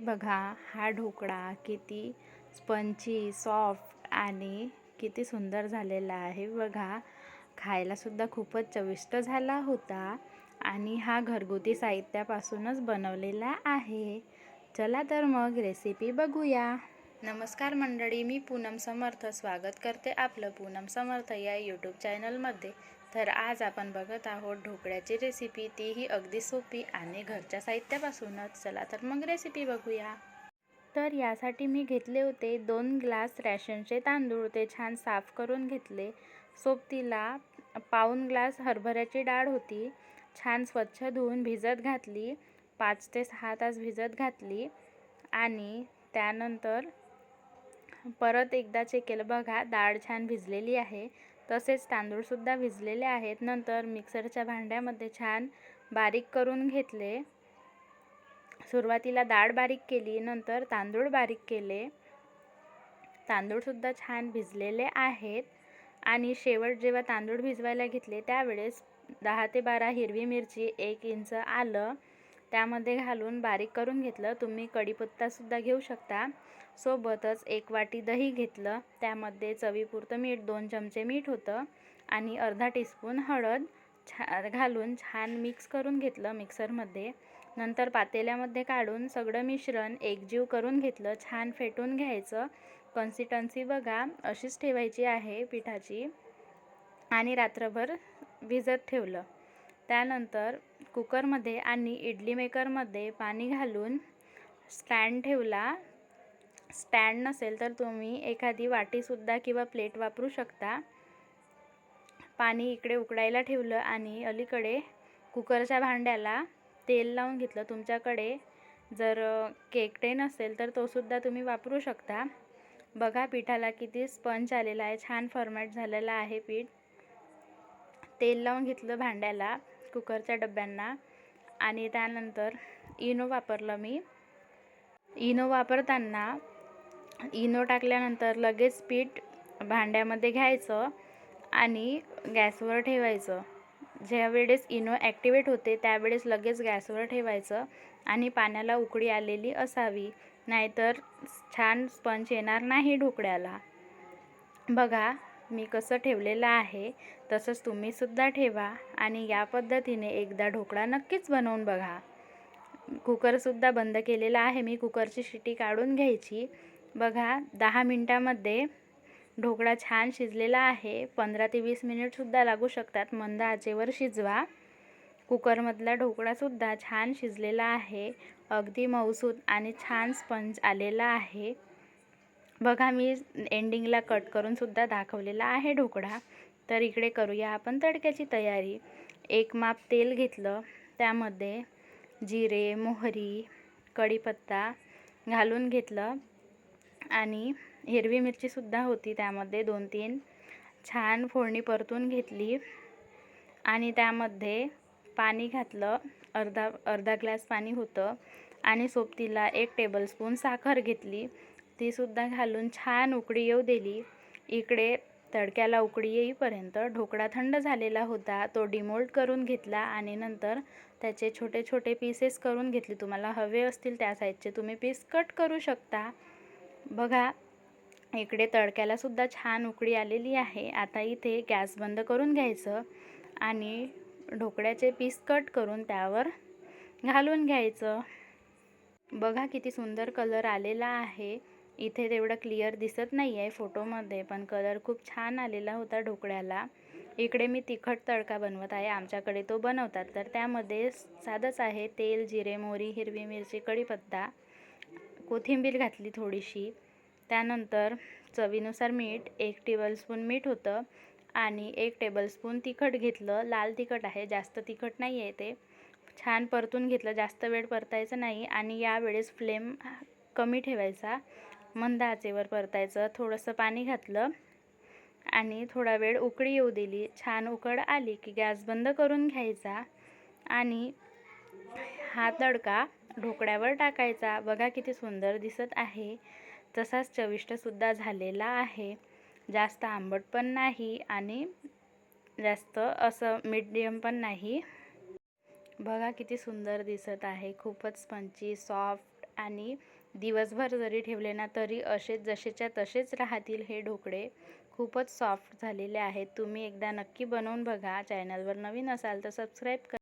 बघा हा ढोकळा किती स्पंची सॉफ्ट आणि किती सुंदर झालेला आहे. बघा खायलासुद्धा खूपच चविष्ट झाला होता आणि हा घरगुती साहित्यापासूनच बनवलेला आहे. चला तर मग रेसिपी बघूया. नमस्कार मंडळी मी पूनम समर्थ. स्वागत करते आपलं पूनम समर्थ या यूट्यूब चॅनलमध्ये तर आज आपण बघत आहोत ढोकळ्याची रेसिपी तीही अगदी सोपी आणि घरच्या साहित्यापासूनच. चला तर मग रेसिपी बघूया. तर यासाठी मी घेतले होते दोन ग्लास रॅशनचे तांदूळ. ते छान साफ करून घेतले. सोबतीला पाऊन ग्लास हरभऱ्याची डाळ होती. छान स्वच्छ धुवून भिजत घातली. पाच ते सहा तास भिजत घातली. आणि त्यानंतर परत एकदा चेक केलं. बघा डाळ छान भिजलेली आहे. तसेच तांदूळसुद्धा भिजलेले आहेत. नंतर मिक्सरच्या भांड्यामध्ये छान बारीक करून घेतले. सुरुवातीला डाळ बारीक केली नंतर तांदूळ बारीक केले. तांदूळसुद्धा छान भिजलेले आहेत. आणि शेवट जेव्हा तांदूळ भिजवायला घेतले त्यावेळेस दहा ते बारा हिरवी मिरची एक इंच आलं. त्यामध्ये घालून बारीक करून घेतलं. तुम्ही कढीपत्तासुद्धा घेऊ शकता. सोबतच एक वाटी दही घेतलं. त्यामध्ये चवीपुरतं मीठ दोन चमचे मीठ होतं आणि अर्धा टीस्पून हळद छा घालून छान मिक्स करून घेतलं मिक्सरमध्ये. नंतर पातेल्यामध्ये काढून सगळं मिश्रण एकजीव करून घेतलं. छान फेटून घ्यायचं. कन्सिस्टन्सी बघा अशीच ठेवायची आहे पिठाची. आणि रात्रभर भिजत ठेवलं. त्यानंतर कुकरमध्ये आणि इडली मेकरमध्ये पाणी घालून स्टँड ठेवला. स्टँड नसेल तर तुम्ही एखादी वाटीसुद्धा किंवा प्लेट वापरू शकता. पाणी इकडे उकडायला ठेवलं आणि अलीकडे कुकरच्या भांड्याला तेल लावून घेतलं. तुमच्याकडे जर केक टेन असेल तर तोसुद्धा तुम्ही वापरू शकता. बघा पिठाला किती स्पंज आलेला आहे. छान फॉर्मॅट झालेला आहे पीठ. तेल लावून घेतलं भांड्याला कुकरच्या डब्यांना. आणि त्यानंतर इनो वापरलं मी. इनो वापरताना इनो टाकल्यानंतर लगेच पीठ भांड्यामध्ये घ्यायचं आणि गॅसवर ठेवायचं. ज्यावेळेस इनो ॲक्टिवेट होते त्यावेळेस लगेच गॅसवर ठेवायचं आणि पाण्याला उकळी आलेली असावी नाहीतर छान स्पंज येणार नाही ढोकळ्याला. बघा मी कसं ठेवलेलं आहे तसंच तुम्हीसुद्धा ठेवा आणि या पद्धतीने एकदा ढोकळा नक्कीच बनवून बघा. कुकरसुद्धा बंद केलेला आहे मी कुकरची शिटी काढून घ्यायची. बघा दहा मिनटामध्ये ढोकळा छान शिजलेला आहे. पंधरा ते वीस मिनिटसुद्धा लागू शकतात. मंद आचेवर शिजवा. कुकरमधला ढोकळासुद्धा छान शिजलेला आहे. अगदी मऊसूद आणि छान स्पंज आलेला आहे. बघा मी एंडिंगला कट करूनसुद्धा दाखवलेला आहे ढोकळा. तर इकडे करूया आपण तडक्याची तयारी. एक माप तेल घेतलं. त्यामध्ये जिरे मोहरी कढीपत्ता घालून घेतलं. आणि हिरवी मिरचीसुद्धा होती त्यामध्ये दोन तीन छान फोडणी परतून घेतली आणि त्यामध्ये पाणी घातलं. अर्धा अर्धा ग्लास पाणी होतं आणि सोबतीला एक टेबलस्पून साखर घेतली. तीसुद्धा घालून छान उकळी येऊ दिली. इकडे तडक्याला उकळी येईपर्यंत ढोकळा थंड झालेला होता. तो डिमोल्ड करून घेतला आणि नंतर त्याचे छोटे छोटे पीसेस करून घेतले. तुम्हाला हवे असतील त्या साईजचे तुम्ही पीस कट करू शकता. बघा इकडे तडक्यालासुद्धा छान उकळी आलेली आहे. आता इथे गॅस बंद करून घ्यायचं आणि ढोकळ्याचे पीस कट करून त्यावर घालून घ्यायचं. बघा किती सुंदर कलर आलेला आहे. इथे तेवढं क्लिअर दिसत नाही आहे फोटोमध्ये पण कलर खूप छान आलेला होता ढोकळ्याला. इकडे मी तिखट तडका बनवत आहे. आमच्याकडे तो बनवतात. तर त्यामध्ये साधंच आहे. तेल जिरे मोहरी हिरवी मिरची कढीपत्ता कोथिंबीर घातली थोडीशी. त्यानंतर चवीनुसार मीठ एक टेबलस्पून मीठ होतं आणि एक टेबलस्पून तिखट घेतलं. लाल तिखट आहे जास्त तिखट नाही आहे ते. छान परतून घेतलं जास्त वेळ परतायचं नाही आणि यावेळेस फ्लेम कमी ठेवायचा. मंद आचेवर परतायचं. थोडंसं पाणी घातलं आणि थोडा वेळ उकळी येऊ दिली. छान उकड आली की गॅस बंद करून घ्यायचा आणि हा तडका ढोकळ्यावर टाकायचा. बघा किती सुंदर दिसत आहे. तसाच चविष्टसुद्धा झालेला आहे. जास्त आंबट पण नाही आणि जास्त असं मीडियम पण नाही. बघा किती सुंदर दिसत आहे. खूपच स्पंची सॉफ्ट आणि दिवसभर जरी ठेवले ना तरी असेच जसेच्या तसेच राहतील हे ढोकळे. खूपच सॉफ्ट झालेले आहेत. तुम्ही एकदा नक्की बनवून बघा. चॅनलवर नवीन असाल तर सबस्क्राईब करा